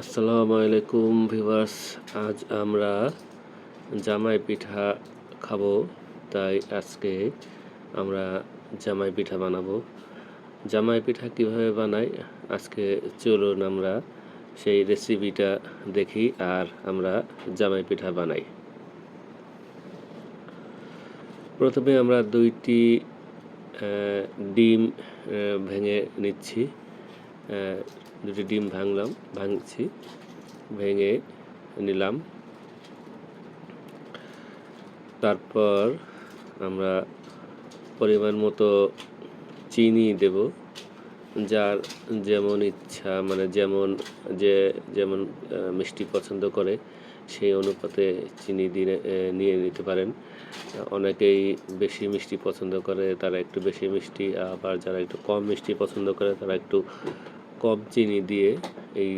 আসসালামু আলাইকুম ভিউয়ার্স, আজ আমরা জামাই পিঠা খাব, তাই আজকে আমরা জামাই পিঠা বানাবো। জামাই পিঠা কীভাবে বানাই, আজকে চলুন আমরা সেই রেসিপিটা দেখি আর আমরা জামাই পিঠা বানাই। প্রথমে আমরা দুইটি ডিম ভেঙে নিচ্ছি। দুটি ডিম ভাঙলাম, ভাঙছি, ভেঙে নিলাম। তারপর আমরা পরিমাণ মতো চিনি দেব, যার যেমন ইচ্ছা মানে যেমন যে, যেমন মিষ্টি পছন্দ করে, সেই অনুপাতে চিনি দিয়ে নিয়ে নিতে পারেন। অনেকেই বেশি মিষ্টি পছন্দ করে, তারা একটু বেশি মিষ্টি, আবার যারা একটু কম মিষ্টি পছন্দ করে, তারা একটু কম চিনি দিয়ে এই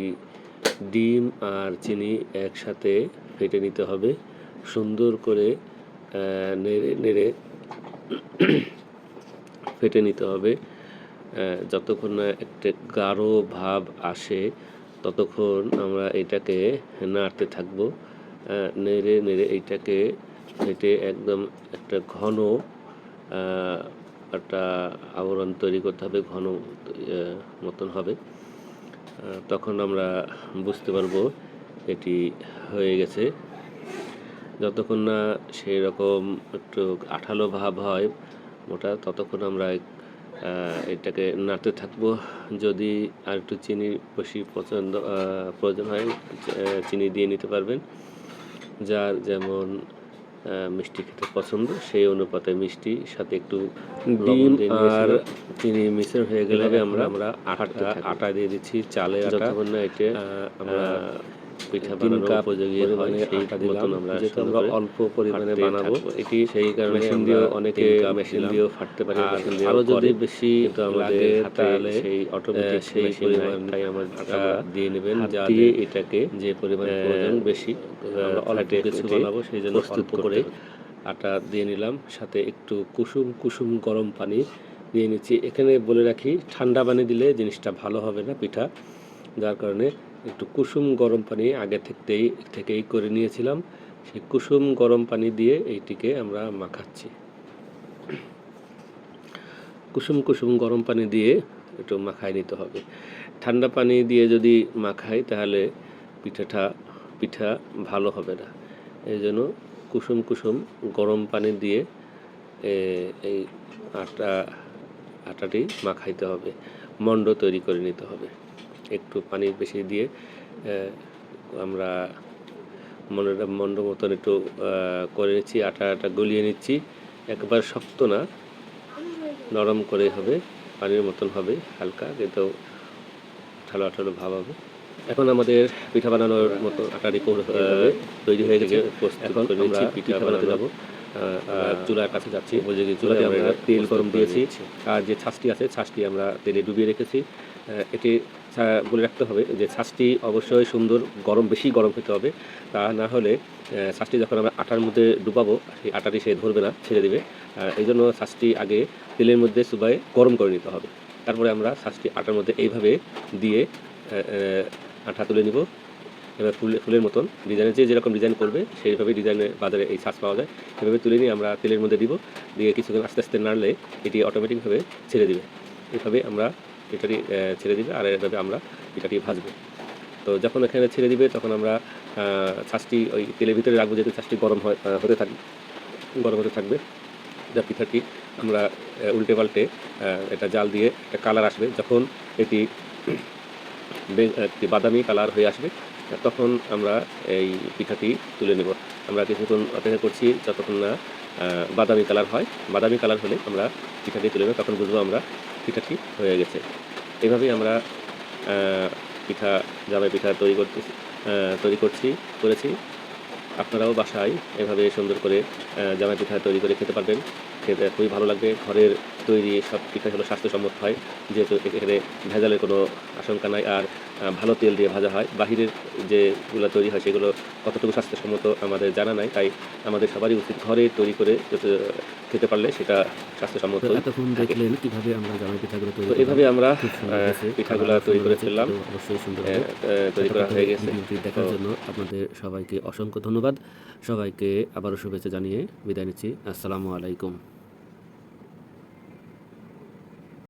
ডিম আর চিনি একসাথে ফেটে নিতে হবে। সুন্দর করে নেড়ে নেড়ে ফেটে নিতে হবে। যতক্ষণ না একটা গাঢ় ভাব আসে, ততক্ষণ আমরা এটাকে নাড়তে থাকব। নেড়ে নেড়ে এইটাকে ফেটে একদম একটা ঘন একটা আবরণ তৈরি করতে হবে, ঘন মতন হবে। তখন আমরা বুঝতে পারব এটি হয়ে গেছে। যতক্ষণ না সেই রকম একটু আঠালো ভাব হয় মোটা, ততক্ষণ আমরা এটাকে নাড়তে থাকব। যদি আর একটু চিনি বেশি পছন্দ প্রয়োজন হয় চিনি দিয়ে নিতে পারবেন। যার যেমন মিষ্টি খেতে পছন্দ। সেই অনুপাতে মিষ্টি সাথে একটু ডিম আর চিনি মিশ্রণ হয়ে গেলে আমরা আমরা আটা আটা দিয়ে দিচ্ছি চালের আটা। যতক্ষণ না এটা আমরা পিঠা বানানোর উপযোগী হয় সেই মতন আমরা যেহেতু আমরা অল্প পরিমাণে বানাবো এটি সেই কারণে মেশিন দিয়েও অনেকে মেশিন দিয়েও ফাটতে পারে মেশিন দিয়ে আরও যদি বেশি কিন্তু আমাদের তাহলে সেই অটোমেটিক সেই পরিমাণটাই আমার দিয়ে নেবেন যা দিয়ে এটাকে যে পরিমাণ প্রয়োজন বেশি অল্প কিছু বানাবো সেই জন্য অল্প করে আটা দিয়ে নিলাম সাথে একটু কুসুম কুসুম গরম পানি দিয়ে নিচ্ছি। এখানে বলে রাখি ঠান্ডা পানি দিলে জিনিসটা ভালো হবে না পিঠা যার কারণে একটু কুসুম গরম পানি আগে থেকেই থেকেই করে নিয়েছিলাম। সেই কুসুম গরম পানি দিয়ে এইটিকে আমরা মাখাচ্ছি। কুসুম কুসুম গরম পানি দিয়ে একটু মাখায় নিতে হবে। ঠান্ডা পানি দিয়ে যদি মাখাই, তাহলে পিঠাটা, পিঠা ভালো হবে না। এই জন্য কুসুম কুসুম গরম পানি দিয়ে এই আটা, আটাটি মাখাইতে হবে। মণ্ড তৈরি করে নিতে হবে। একটু পানি বেশি দিয়ে আমরা মন্ডটা মন্ড মতন একটু করে নিচ্ছি আটা আটা গলিয়ে নিচ্ছি। একবার শক্ত না নরম করে হবে পানির মতন হবে হালকা কিন্তু আঠালো আঠালো ভাব হবে। এখন আমাদের পিঠা বানানোর মতো আটারি তৈরি হয়ে গেছে। এখন আমরা পিঠা বানাতে যাব। চুলার কাছে যাচ্ছি। চুলাতে আমরা তেল গরম দিয়েছি। আর যে ছাঁচটি আছে ছাঁচটি আমরা তেলে ডুবিয়ে রেখেছি। এটি বলে রাখতে হবে যে ছাঁচটি অবশ্যই সুন্দর, গরম, বেশি গরম হতে হবে। তা না হলে ছাঁচটি যখন আমরা আটার মধ্যে ডুবাবো, সেই আটাটি সে ধরবে না, ছেড়ে দেবে। এই জন্য ছাঁচটি আগে তেলের মধ্যে সুবাই গরম করে নিতে হবে। তারপরে আমরা ছাঁচটি আটার মধ্যে এইভাবে দিয়ে আটা তুলে নিব। এবার ফুল, ফুলের মতন। ডিজাইনের যে যেরকম ডিজাইন করবে, সেইভাবে ডিজাইনের বাজারে এই ছাঁচ পাওয়া যায়। সেভাবে তুলে নিয়ে আমরা তেলের মধ্যে দিব। দিয়ে কিছুক্ষণ আস্তে আস্তে নাড়লে এটি অটোমেটিকভাবে ছেড়ে দিবে। এভাবে আমরা পিঠাটি ছেড়ে দিবে আর এভাবে আমরা পিঠাটি ভাজবো তো যখন এখানে ছেড়ে দিবে তখন আমরা ছাঁচটি ওই তেলের ভিতরে রাখব যেহেতু ছাঁচটি গরম হয় হতে থাকবে গরম হতে থাকবে। যা পিঠাটি আমরা উল্টে পাল্টে এটা জাল দিয়ে একটা কালার আসবে। যখন এটি একটি বাদামি কালার হয়ে আসবে, তখন আমরা এই পিঠাটি তুলে নেব। আমরা কিছুক্ষণ অপেক্ষা করছি যতক্ষণ না বাদামি কালার হয়। বাদামি কালার হলে আমরা পিঠাটি তুলে নেব, তখন বুঝব আমরা পিঠাটি হয়ে গেছে। এভাবেই আমরা পিঠা জামাই পিঠা তৈরি করতেছি তৈরি করছি, করেছি। আপনারাও বাসায় এভাবে সুন্দর করে জামাই পিঠা তৈরি করে খেতে পারবেন। খেতে খুবই ভালো লাগবে। ঘরের তৈরি সব পিঠা হলো স্বাস্থ্যসম্মত হয় যেহেতু এখানে ভেজালের কোনো আশঙ্কা নাই। আর ভালো তেল দিয়ে ভাজা হয়। বাহিরের যেগুলো তৈরি হয় সেগুলো কতটুকু স্বাস্থ্যসম্মত আমাদের জানা নাই। তাই আমাদের সবারই উচিত ঘরে তৈরি করে খেতে পারলে সেটা স্বাস্থ্যসম্মত তো এতক্ষণ দেখলেন কীভাবে আমরা জামাই পিঠাগুলো তৈরি এভাবে আমরা। পিঠাগুলো তৈরি করে ফেললাম অবশ্যই সুন্দর আহ, তৈরি করা হয়ে গেছে। দেখার জন্য আপনাদের সবাইকে অসংখ্য ধন্যবাদ। সবাইকে আবারও শুভেচ্ছা জানিয়ে বিদায় নিচ্ছি। আসসালামু আলাইকুম।